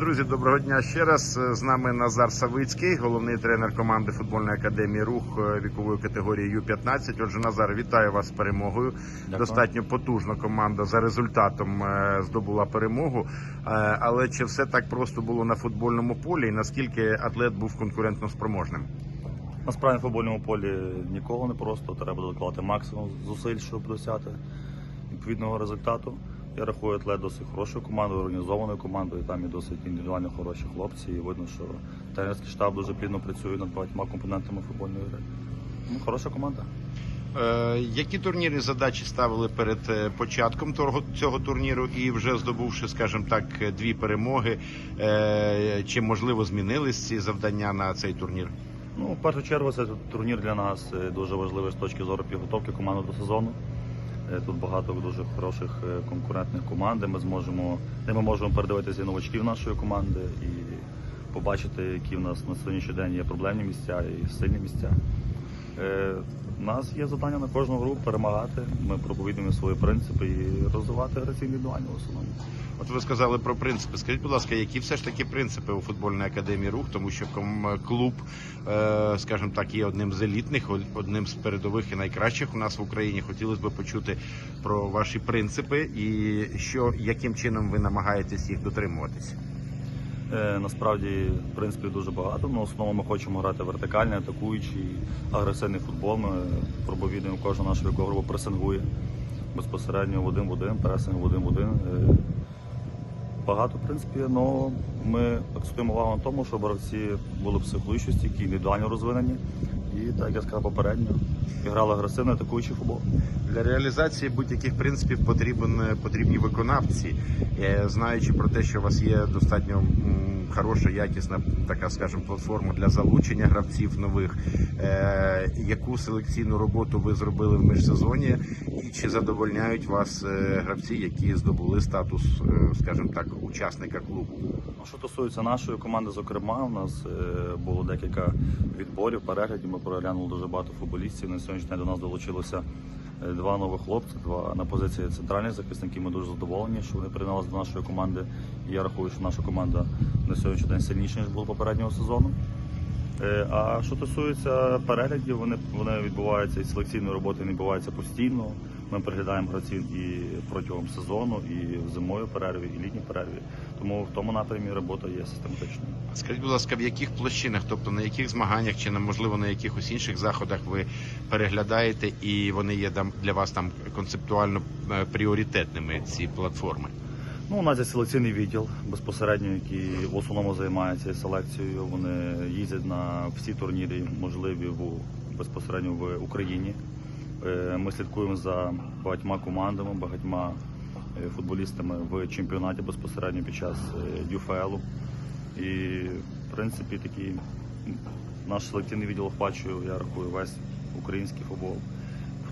Друзі, доброго дня ще раз. З нами Назар Савицький, головний тренер команди футбольної академії Рух е, вікової категорії Ю-15. Отже, Назар, вітаю вас з перемогою. Достатньо потужна команда за результатом е, здобула перемогу. Е, Але чи все так просто було на футбольному полі? І наскільки атлет був конкурентно спроможним? Насправді на футбольному полі ніколи не просто. Треба докладати максимум зусиль, щоб досягти відповідного результату. Я рахую атлет досить хорошою командою, організованою командою. Там і досить індивідуально хороші хлопці. І видно, що тренерський штаб дуже плідно працює над багатьма компонентами футбольної гри. Ну, хороша команда. Е, Які турнірні задачі ставили перед е, початком того- цього турніру і вже здобувши, скажімо так, дві перемоги? е, Чи можливо змінились ці завдання на цей турнір? Ну, в першу чергу, це турнір для нас е, дуже важливий з точки зору підготовки команди до сезону. Е, Тут багато дуже хороших е, конкурентних команд, ми зможемо, де ми можемо передивитися новачків нашої команди і побачити, які в нас на сьогоднішній день є проблемні місця і сильні місця. Е, У нас є завдання на кожну гру перемагати. Ми проповідуємо свої принципи і розвивати гравців індивідуально в основному. От ви сказали про принципи. Скажіть, будь ласка, які все ж таки принципи у футбольній академії рух, тому що клуб, е, скажімо так, є одним з елітних, одним з передових і найкращих у нас в Україні. Хотілося б почути про ваші принципи і що яким чином ви намагаєтесь їх дотримуватися. Е, в принципі, дуже багато. але в основному ми хочемо грати вертикальний, атакуючий, агресивний футбол. Ми пробовідуємо кожну нашу вікову пресингує безпосередньо в один в один, пресинг в один в один. Е, Багато в принципі, але ми акцентуємо увагу на тому, щоб гравці були психологічно стійкі, індивідуально розвинені. І так я сказав попередньо, грала агресивно атакуючий футбол. Для реалізації будь-яких принципів потрібен потрібні виконавці, Е, знаючи про те, що у вас є достатньо хороша, якісна така, скажімо, платформа для залучення гравців нових. Е, Яку селекційну роботу ви зробили в міжсезоні, і чи задовольняють вас е, гравці, які здобули статус, е, скажімо так, учасника клубу? Ну, Що стосується нашої команди, зокрема, у нас було декілька відборів, переглядів. Ми переглянули дуже багато футболістів. На сьогоднішній день до нас долучилося два нових хлопці, два на позиції центральних захисників. Ми дуже задоволені, що вони приєдналися до нашої команди. І я рахую, що наша команда на сьогоднішній день сильніша, ніж була попереднього сезону. Е, А що стосується переглядів, вони, вони відбуваються і селекційної роботи не відбуваються постійно. Ми переглядаємо гравців і протягом сезону, і в зимовій перерві, і літній перерві. Тому в тому напрямі робота є систематичною. Скажіть, будь ласка, в яких площинах, тобто на яких змаганнях чи можливо на якихось інших заходах ви переглядаєте, і вони є для вас там концептуально е, пріоритетними ці платформи? Ну, у нас є селекційний відділ безпосередньо, який в основному займається селекцією. Вони їздять на всі турніри, можливі в безпосередньо в Україні. Е, Ми слідкуємо за багатьма командами, багатьма е, футболістами в чемпіонаті безпосередньо під час е, ДЮФЛ. І в принципі такий наш селекційний відділ охвачує, я рахую, весь український футбол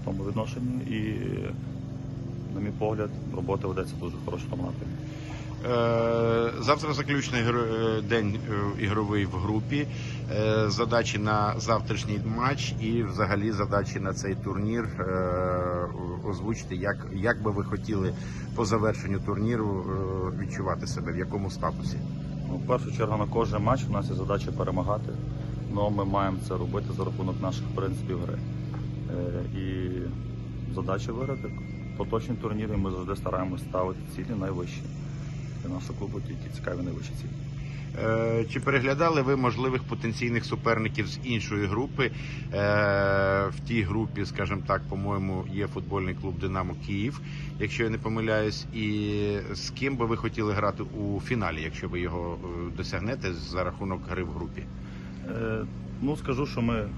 в тому відношенні. І на мій погляд, робота ведеться дуже хорошо напрямі. Е, Завтра заключний е, день е, ігровий в групі. Задачі на завтрашній матч і взагалі задачі на цей турнір. Озвучте, як, як би ви хотіли по завершенню турніру відчувати себе, в якому статусі? Ну, в першу чергу на кожен матч у нас є задача перемагати. але ми маємо це робити за рахунок наших принципів гри. І задача виграти поточні турніри. Ми завжди стараємося ставити цілі найвищі. Для нашого клубу тільки цікаві найвищі цілі. Е, Чи переглядали ви можливих потенційних суперників з іншої групи? Е, В тій групі, скажімо так, по-моєму, є футбольний клуб Динамо Київ, якщо я не помиляюсь. І з ким би ви хотіли грати у фіналі, якщо ви його е, досягнете за рахунок гри в групі? Ну, скажу, що ми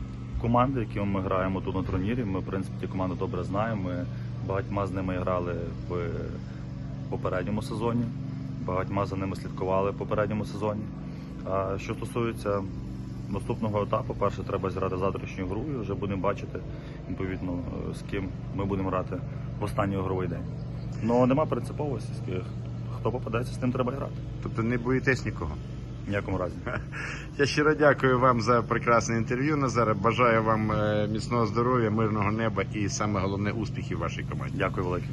команди, які ми граємо тут на турнірі, ми, в принципі, ті команди добре знаємо. Ми багатьма з ними грали в попередньому сезоні, багатьма за ними слідкували в попередньому сезоні. А що стосується наступного етапу, перше треба зіграти завтрашню гру і вже будемо бачити, відповідно, з ким ми будемо грати в останній ігровий день. Ну, нема принциповості, хто попадеться, з тим треба грати. Тобто не боїтесь нікого? Ніякому разі. Я щиро дякую вам за прекрасне інтерв'ю. Назаре. Бажаю вам е, міцного здоров'я, мирного неба і саме головне успіхів вашій команді. Дякую велике.